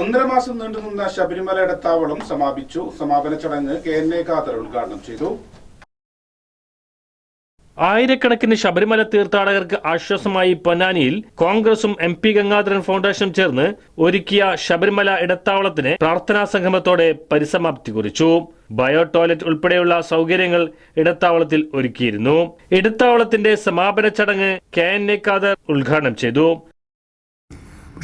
ഒന്നര മാസം നീണ്ടുനിന്ന ശബരിമല ഇടത്താവളം സമാപിച്ചു. സമാപന ചടങ്ങ് കെ എൻ എ ഖാദർ ഉദ്ഘാടനം ചെയ്തു. ആയിരക്കണക്കിന് ശബരിമല തീർത്ഥാടകർക്ക് ആശ്വാസമായി പൊന്നാനിയിൽ കോൺഗ്രസും എം പി ഗംഗാധരൻ ഫൗണ്ടേഷനും ചേർന്ന് ഒരുക്കിയ ശബരിമല ഇടത്താവളത്തിന് പ്രാർത്ഥനാ സംഗമത്തോടെ പരിസമാപ്തി കുറിച്ചു. ബയോ ടോയ്ലറ്റ് ഉൾപ്പെടെയുള്ള സൗകര്യങ്ങൾ ഇടത്താവളത്തിൽ ഒരുക്കിയിരുന്നു. ഇടത്താവളത്തിന്റെ സമാപന ചടങ്ങ് കെ എൻ എ ഖാദർ ഉദ്ഘാടനം ചെയ്തു.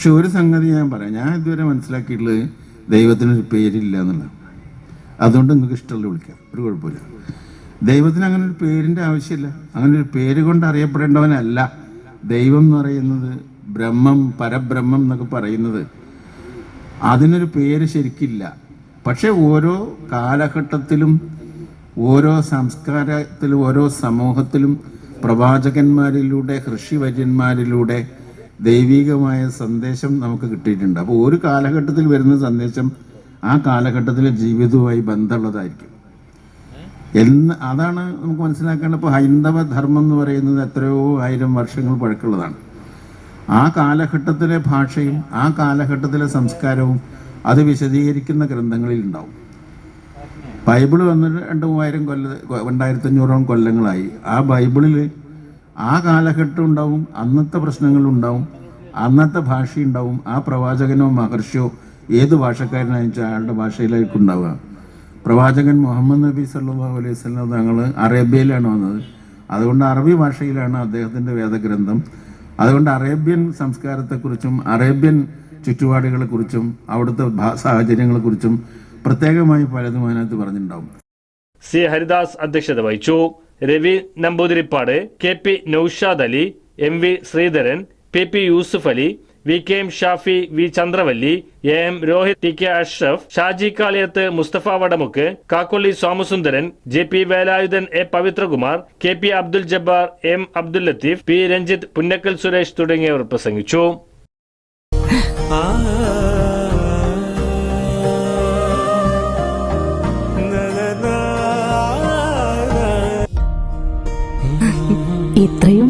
പക്ഷെ ഒരു സംഗതി ഞാൻ പറയാം. ഞാൻ ഇതുവരെ മനസ്സിലാക്കിയിട്ടുള്ളത് ദൈവത്തിനൊരു പേരില്ല എന്നുള്ള. അതുകൊണ്ട് നിങ്ങൾക്ക് ഇഷ്ടമുള്ള വിളിക്കാം. ഒരു കുഴപ്പമില്ല. ദൈവത്തിന് അങ്ങനെ ഒരു പേരിന്റെ ആവശ്യമില്ല. അങ്ങനെ ഒരു പേര് കൊണ്ട് അറിയപ്പെടേണ്ടവനല്ല. ദൈവം എന്ന് പറയുന്നത് ബ്രഹ്മം പരബ്രഹ്മം എന്നൊക്കെ പറയുന്നത്. അതിനൊരു പേര് ശരിക്കില്ല. പക്ഷെ ഓരോ കാലഘട്ടത്തിലും ഓരോ സംസ്കാരത്തിലും ഓരോ സമൂഹത്തിലും പ്രവാചകന്മാരിലൂടെ ഋഷിവര്യന്മാരിലൂടെ ദൈവികമായ സന്ദേശം നമുക്ക് കിട്ടിയിട്ടുണ്ട്. അപ്പോൾ ഒരു കാലഘട്ടത്തിൽ വരുന്ന സന്ദേശം ആ കാലഘട്ടത്തിലെ ജീവിതവുമായി ബന്ധമുള്ളതായിരിക്കും. എന്ന് അതാണ് നമുക്ക് മനസ്സിലാക്കേണ്ടത്. ഇപ്പോൾ ഹൈന്ദവ ധർമ്മം എന്ന് പറയുന്നത് എത്രയോ ആയിരം വർഷങ്ങൾ പഴക്കമുള്ളതാണ്. ആ കാലഘട്ടത്തിലെ ഭാഷയും ആ കാലഘട്ടത്തിലെ സംസ്കാരവും അത് വിശദീകരിക്കുന്ന ഗ്രന്ഥങ്ങളിൽ ഉണ്ടാവും. ബൈബിൾ വന്നിട്ട് രണ്ട് മൂവായിരം കൊല്ല രണ്ടായിരത്തി അഞ്ഞൂറോളം കൊല്ലങ്ങളായി. ആ ബൈബിളിൽ ആ കാലഘട്ടം ഉണ്ടാവും അന്നത്തെ പ്രശ്നങ്ങളുണ്ടാവും അന്നത്തെ ഭാഷയുണ്ടാവും ആ പ്രവാചകനോ മഹർഷിയോ ഏത് ഭാഷക്കാരനാണെന്ന് അയാളുടെ ഭാഷയിലേക്ക് ഉണ്ടാവുക. പ്രവാചകൻ മുഹമ്മദ് നബി സല്ലാ അലൈഹി വസല്ലം തങ്ങൾ അറേബ്യയിലാണ് വന്നത്. അതുകൊണ്ട് അറബി ഭാഷയിലാണ് അദ്ദേഹത്തിന്റെ വേദഗ്രന്ഥം. അതുകൊണ്ട് അറേബ്യൻ സംസ്കാരത്തെക്കുറിച്ചും അറേബ്യൻ ചുറ്റുപാടുകളെക്കുറിച്ചും അവിടുത്തെ സാഹചര്യങ്ങളെക്കുറിച്ചും പ്രത്യേകമായി പലതും അതിനകത്ത് പറഞ്ഞിട്ടുണ്ടാവും. സി. ഹരിദാസ് അധ്യക്ഷത വഹിച്ചു. Ravi Namboothiripad K. P. Naushad Ali M. V. Sreedharan P. P. Yusuf Ali V. K. M. Shafi V. Chandravalli A. M. Rohit T. K. Ashraf Shaji Kaliyath Musthafa Vadamukku Kakkolli Somasundaran J. P. Velayudhan A. Pavithrakumar K. P. Abdul Jabbar M. Abdul Latheef P. Ranjith Punnakkal Suresh തുടങ്ങിയവർ പ്രസംഗിച്ചു.